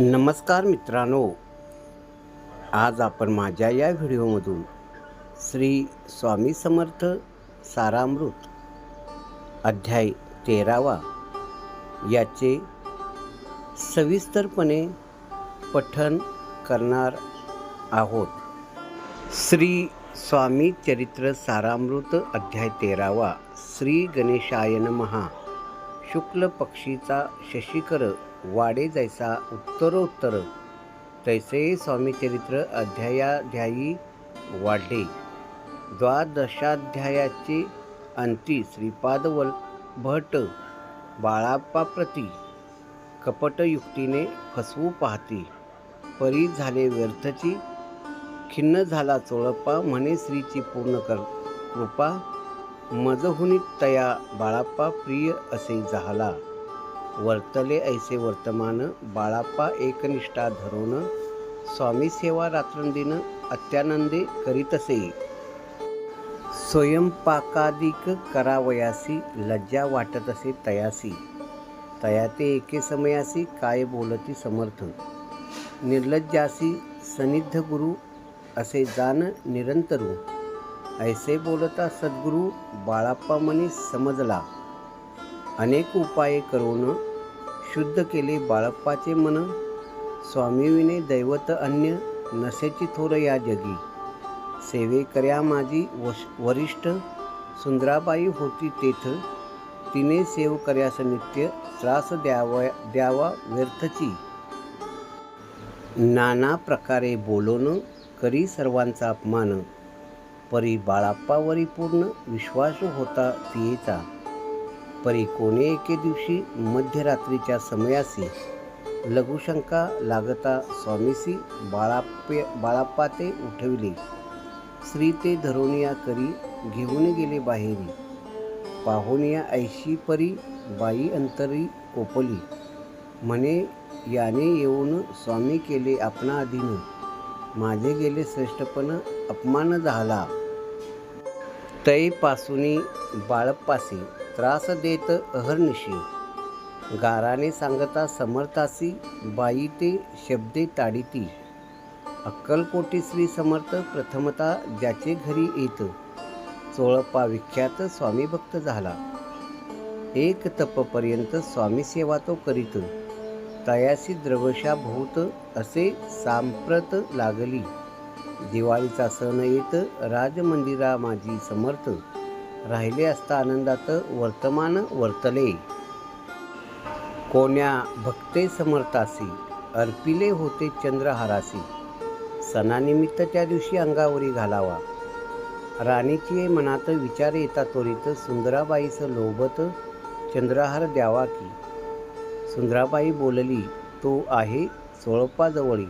नमस्कार मित्रांनो. आज आपण माझ्या या व्हिडिओमधून श्री स्वामी समर्थ सारामृत अध्याय तेरावा याचे सविस्तरपणे पठन करणार आहोत. श्री स्वामी चरित्र सारामृत अध्याय तेरावा श्री गणेशाय महा शुक्ल पक्षीचा शशिकर वाडे जैसा उत्तरोत्तर. तैसे स्वामीचरित्र अध्यायाध्यायी वाढले. द्वादशाध्यायाचे अंती श्रीपादवल भट बाळाप्पाप्रती कपटयुक्तीने फसवू पाहती परी झाले व्यर्थची खिन्न झाला चोळप्पा म्हणे श्रीची पूर्ण कर कृपा. मजहुनी तया बाळाप्पा प्रिय असे झाला. वर्तले ऐसे वर्तमान बाळाप्पा एकनिष्ठा धरून स्वामी सेवा रात्रंदिन अत्यानंदे करीतसे. स्वयंपाकादिक करावयासी लज्जा वाटत असे तयासी. तया ते एके समयासी काय बोलती समर्थ. निर्लज्जासी सनिध गुरु असे जाण निरंतरू. ऐसे बोलता सद्गुरू बाळाप्पा मनी समजला. अनेक उपाय करून शुद्ध केले बाळप्पाचे मन स्वामीविने दैवत अन्य नसेची थोर या जगी. सेवे कर्या माझी वश वरिष्ठ सुंदराबाई होती तेथ. तिने सेव कर्यास नित्य त्रास द्यावा द्यावा व्यर्थची. नाना प्रकारे बोलून करी सर्वांचा अपमान. परी बाळाप्पावरी पूर्ण विश्वास होता तियेचा परी कोणे एके दिवशी मध्यरात्रीच्या समयासी लघुशंका लागता स्वामीसी बाळाप्य बाळाप्पा ते उठविले. श्री ते धरोनिया करी घेऊन गेले बाहेरी. पाहुनिया ऐशी परी बाई अंतरी कोपली. म्हणे याने येऊन स्वामी केले आपणा अधीन माझे गेले श्रेष्ठपण अपमान झाला. तैपासूनी बाळप्पासी त्रास देत अहर्निशी. गाराने सांगता समर्थासी बाई ते शब्दे ताडिती. अक्कलकोटी श्री समर्थ प्रथमता ज्याचे घरी येत. चोळप्पा विख्यात स्वामी भक्त झाला. एक तपपर्यंत स्वामी सेवा तो करीत. तयासी द्रवशा भूत असे सांप्रत लागली. दिवाळीचा सण येत राजमंदिरा माझी समर्थ. राहिले असता आनंदात वर्तमान वर्तले. कोण्या भक्ते समर्थासी अर्पिले होते चंद्रहारासी. सणानिमित्त त्या दिवशी अंगावरी घालावा. राणीची मनात विचार येता त्वरित सुंदराबाईचं लोभत चंद्रहार द्यावा की. सुंदराबाई बोलली तो आहे सोळपाजवळी.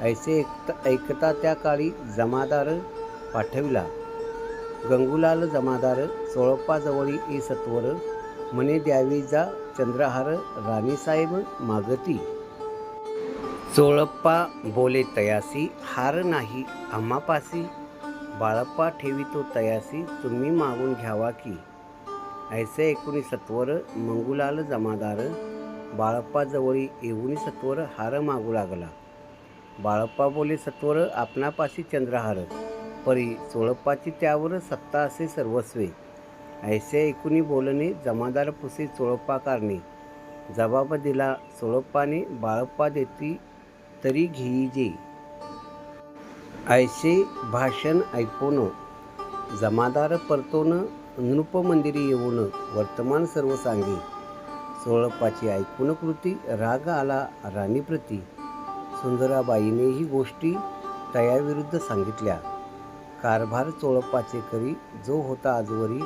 ऐसे ऐकता ऐकता त्या काळी जमादार पाठविला. गंगुलाल जमादार सोळप्पाजवळी ई सत्वर म्हणे द्यावी जा चंद्रहार राणीसाहेब मागती. चोळप्पा बोले तयासी हार नाही आम्हापासी बाळप्पा ठेवितो तयासी तुम्ही मागून घ्यावा की. ऐसे एकोणी सत्वर मंगुलाल जमादार. बाळप्पाजवळी येऊनी सत्वर हार मागू लागला. बाळप्पा बोले सत्वर आपणापाशी चंद्रहार. परी चोळप्पाची त्यावर सत्ता असे सर्वस्वे. ऐसे ऐकुनी बोलणे जमादार पुसे चोळप्पा कारणे जबाब दिला चोळप्पाने बाळप्पा देती तरी घेईजे ऐसे भाषण ऐकून जमादार परतोन नृपमंदिरी येऊन वर्तमान सर्व सांगे. सोळप्पाची ऐकून कृती राग आला राणीप्रती. सुंदराबाईने ही गोष्टी तयाविरुद्ध सांगितल्या. कारभार चोळपाचे करी जो होता आजवरी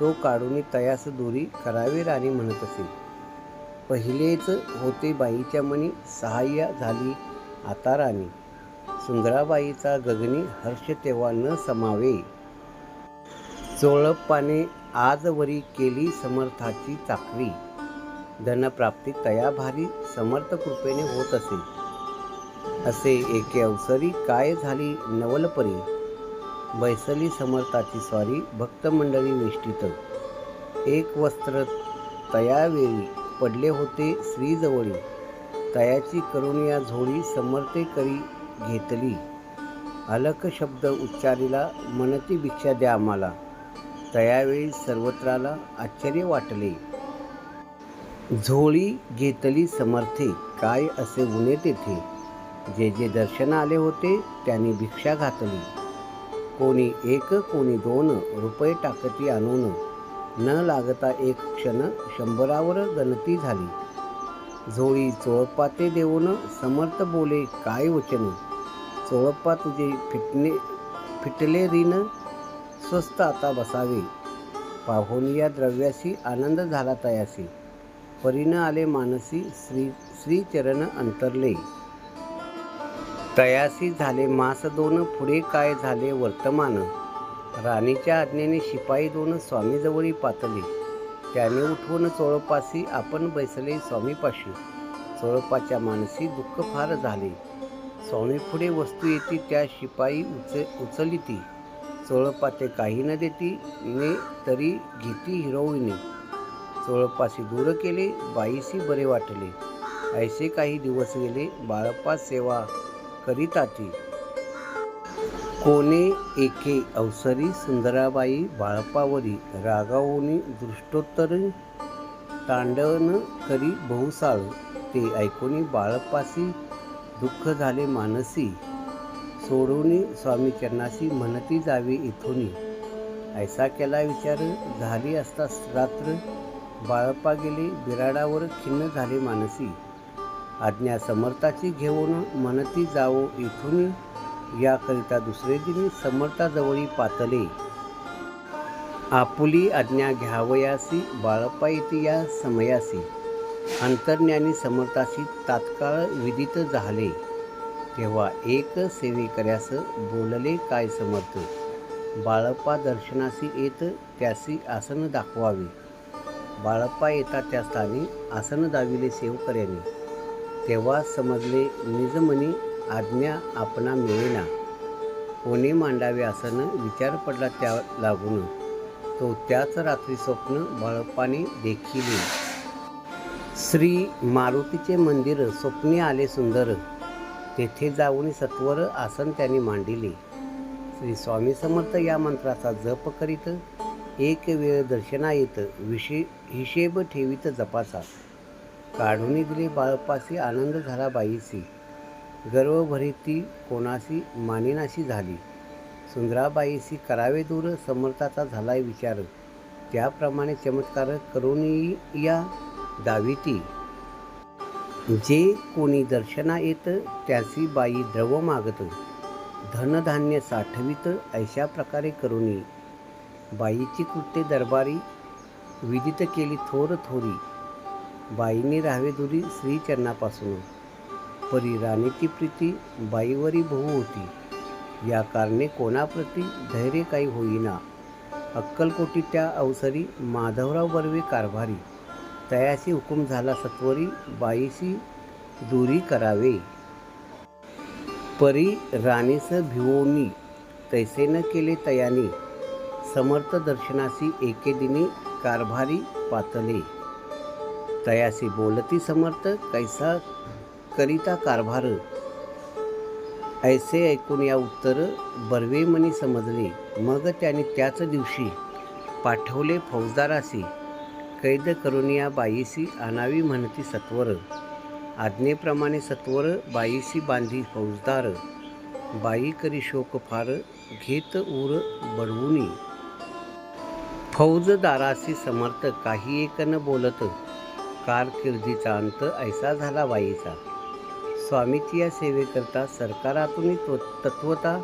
तो काढून तयास दोरी करावे राणी म्हणत असे. पहिलेच होते बाईच्या मनी सहाय्या झाली आता राणी. सुंदराबाईचा गगनी हर्ष तेव्हा न समावे. चोळप्पाने आजवरी केली समर्थाची चाकरी. धनप्राप्ती तयाभारी समर्थ कृपेने होत असे. असे एके अवसरी काय झाली नवलपरी? बैसली समर्थाची स्वारी भक्तमंडळी वेष्टीत एक वस्त्र तयावेळी पडले होते श्रीजवळी. तयाची करुणिया झोळी समर्थे करी घेतली. अलक शब्द उच्चारीला मनती भिक्षा द्या आम्हाला. तयावेळी सर्वत्राला आश्चर्य वाटले. झोळी घेतली समर्थे काय असे उणे तेथे? जे जे दर्शन आले होते त्यांनी भिक्षा घातली. कोणी एक कोणी दोन रुपये टाकती आणून न लागता एक क्षण शंभरावर गणती झाली. झोळी चोळपाते देऊन समर्थ बोले काय वचन? चोळप्पा तुझे फिटणे फिटले रीन स्वस्त आता बसावे. पाहून या द्रव्याशी आनंद झाला तयासी परीन आले मानसी श्री श्रीचरण अंतरले. तयासी झाले मास दोन पुढे काय झाले वर्तमान? राणीच्या आज्ञेने शिपाई दोन स्वामीजवळी पातले. त्याने उठवून चोळपासी आपण बैसले स्वामीपाशी. चोळपाच्या मानसी दुःख फार झाले. स्वामी पुढे वस्तू येती त्या शिपाई उच उचली ती चोळपाते काही न देती ने तरी घेती हिरोईने. चोळपाशी दूर केले बाईसी बरे वाटले. ऐसे काही दिवस गेले बाळपास सेवा करीताती कोणे एके अवसरी सुंदराबाई बाळपावरी रागावोनी दृष्टोत्तर तांडवन करी बहुसाळ. ते ऐकोनी बाळपासी दुःख झाले मानसी. सोडवणी स्वामी चरणाशी म्हणती जावे इथून. ऐसा केला विचार झाली असता रात्र. बाळपा गेले बिराडावर खिन्न झाले मानसी. आज्ञा समर्थाची घेऊन म्हणती जावो इथून. याकरिता दुसरे दिनी समर्थाजवळी पातले. आपुली आज्ञा घ्यावयासी बाळप्पा येते या समयासी. अंतर्ज्ञानी समर्थाशी तात्काळ विदित झाले. तेव्हा एक सेवेकऱ्यास बोलले काय समर्थ? बाळप्पा दर्शनासी येत त्यासी आसन दाखवावे. बाळप्पा येता त्या स्थानी आसन दाविले सेवकऱ्याने. तेव्हा समजले निजमनी आज्ञा आपणा मिळेना. कोणी मांडावे आसन विचार पडला त्या लागून. तो त्याच रात्री स्वप्न बळपाने देखील. श्री मारुतीचे मंदिर स्वप्ने आले सुंदर. तेथे जाऊन सत्वर आसन त्यांनी मांडिले. श्री स्वामी समर्थ या मंत्राचा जप करीत एक वेळ दर्शना येत विशे हिशेब ठेवीत जपाचा. काढून दिली बाळपासी आनंद झाला बाईसी. गर्व भरीती कोणाशी मानिनाशी झाली? सुंदराबाईसी करावे दूर समर्थाचा झालाय विचार. त्याप्रमाणे चमत्कार करून या दाविती. जे कोणी दर्शना येत त्याची बाई द्रव मागत. धनधान्य साठवित अशा प्रकारे करुणी बाईची कृत्ये दरबारी? विदित केली थोर थोरी. बाईने राहावे दुरी श्रीचरणापासून. परी राणीची प्रीती बाईवरी बहु होती. या कारणे कोणाप्रती धैर्य काही होईना. अक्कलकोटी त्या अवसरी माधवराव बर्वे कारभारी. तयाशी हुकूम झाला सत्वरी बाईशी दुरी करावे. परी राणीस भिवोनी तैसे न केले तयानी. समर्थ दर्शनासी एके दिनी कारभारी पातले. तयासी बोलती समर्थ कैसा करिता कारभार? ऐसे ऐकून या उत्तर बर्वेमनी समजली समजले. मग त्याने त्याच दिवशी पाठवले फौजदारासी. कैद करून या बाईसी आणावी म्हणती सत्वर. आज्ञेप्रमाणे सत्वर बाईसी बांधी फौजदार. बाई करी शोक फार घेत उर बडवुनी. फौजदारासी समर्थ काही एक न बोलत. कारकिर्दीचा अंत ऐसा झाला वाईचा स्वामीची या सेवेकरता सरकारातून त्व तत्वता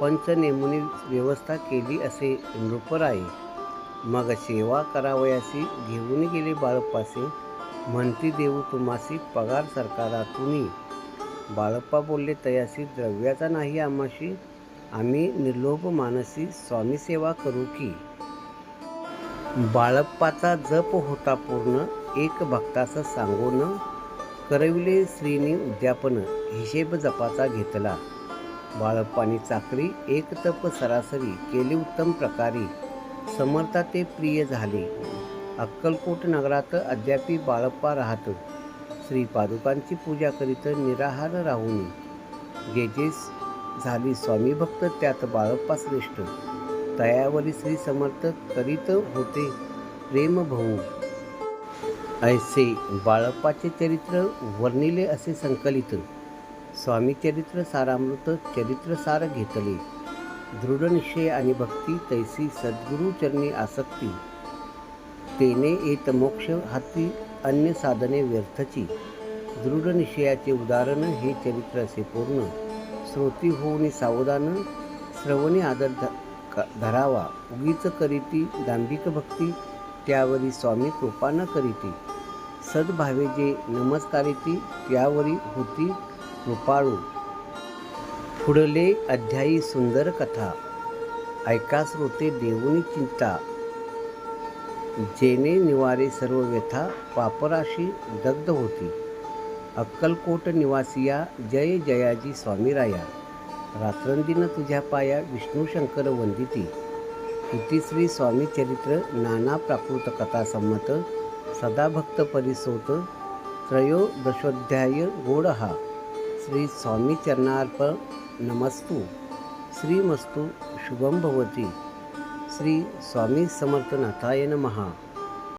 पंच नेमुनी व्यवस्था केली असे नृपराये मग सेवा करावयासी घेऊन गेले बाळप्पासे म्हणती देऊ तुम्हासी पगार सरकारातून बाळप्पा बोलले तयासी द्रव्याचा नाही आम्हाशी आम्ही निर्लोभ मानसी स्वामी सेवा करू की. बाळप्पाचा जप होता पूर्ण एक भक्ताचं सांगून करविले श्रीनी उद्यापन हिशेब जपाचा घेतला. बाळप्पानी चाकरी एक तप सरासरी केली उत्तम प्रकारे. समर्था ते प्रिय झाले. अक्कलकोट नगरात अद्यापी बाळप्पा राहत. श्री पादुकांची पूजा करीत निराहार राहून. जे जे झाली स्वामी भक्त त्यात बाळप्पा श्रेष्ठ. तयावरी श्री समर्थ करीत होते प्रेम भाऊ. ऐसे बाळप्पाचे चरित्र वर्णिले असे संकलित. स्वामी चरित्र सारामृत चरित्र सार घेतले. दृढनिश्चय आणि भक्ती तैसी सद्गुरूचरणी आसक्ती. तेने येत मोक्ष हाती अन्य साधने व्यर्थची. दृढनिश्चयाचे उदाहरण हे चरित्र असे पूर्ण. श्रोती होऊन सावधान श्रवणी आदर ध धरावा. उगीच करीती दांभिक भक्ती त्यावरी स्वामी कृपा न करीती. सद्भावे जे नमस्कारिती त्यावरी होती कृपाळू. पुढले अध्यायी सुंदर कथा. ऐका श्रोते देऊनी चिंता. जेने निवारे सर्व व्यथा पापराशी दग्ध होती. अक्कलकोट निवासिया जय जयाजी स्वामीराया. रात्रंदिन तुझ्या पाया विष्णू शंकर वंदिती. इति स्वामीचरित्र नाना प्राकृत कथा संमत परिसोत त्रयोदशोध्याय गोड हा. श्री स्वामी चरणार्प नमस्तु. श्रीमस्तु शुभम भवती. श्री स्वामी समर्थनाथाय नमः.